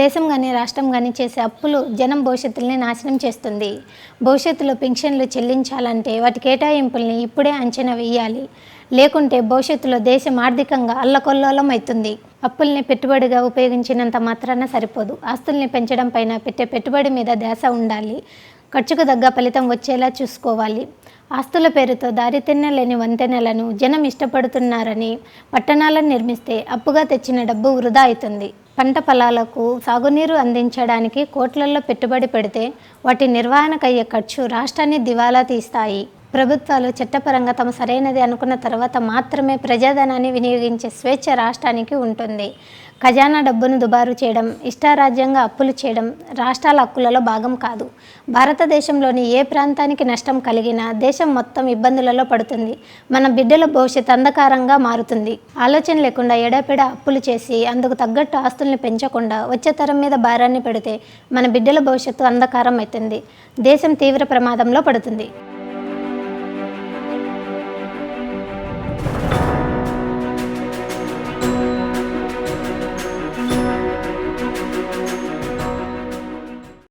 దేశం కానీ రాష్ట్రం కానీ చేసే అప్పులు జనం భవిష్యత్తుల్ని నాశనం చేస్తుంది. భవిష్యత్తులో పెన్షన్లు చెల్లించాలంటే వాటి కేటాయింపుల్ని ఇప్పుడే అంచనా వేయాలి. లేకుంటే భవిష్యత్తులో దేశం ఆర్థికంగా అల్లకొల్లోలం అవుతుంది అప్పుల్ని పెట్టుబడిగా ఉపయోగించినంత మాత్రాన సరిపోదు. ఆస్తుల్ని పెంచడం పైన పెట్టే పెట్టుబడి మీద ధ్యాస ఉండాలి. ఖర్చుకు తగ్గ ఫలితం వచ్చేలా చూసుకోవాలి. ఆస్తుల పేరుతో దారితెన్నలేని వంతెనలను జనం ఇష్టపడుతున్నారని పట్టణాలను నిర్మిస్తే అప్పుగా తెచ్చిన డబ్బు వృధా అవుతుంది పంట పొలాలకు సాగునీరు అందించడానికి కోట్లల్లో పెట్టుబడి పెడితే వాటి నిర్వహణకయ్యే ఖర్చు రాష్ట్రాన్ని దివాలా తీస్తాయి. ప్రభుత్వాలు చట్టపరంగా తమ సరైనది అనుకున్న తర్వాత మాత్రమే ప్రజాధనాన్ని వినియోగించే స్వేచ్ఛ రాష్ట్రానికి ఉంటుంది. ఖజానా డబ్బును దుబారు చేయడం ఇష్టారాజ్యంగా అప్పులు చేయడం రాష్ట్రాల హక్కులలో భాగం కాదు. భారతదేశంలోని ఏ ప్రాంతానికి నష్టం కలిగినా దేశం మొత్తం ఇబ్బందులలో పడుతుంది. మన బిడ్డల భవిష్యత్ అంధకారంగా మారుతుంది. ఆలోచన లేకుండా ఎడపెడ అప్పులు చేసి అందుకు తగ్గట్టు ఆస్తుల్ని పెంచకుండా వచ్చే తరం మీద భారాన్ని పెడితే మన బిడ్డల భవిష్యత్తు అంధకారం అవుతుంది దేశం తీవ్ర ప్రమాదంలో పడుతుంది.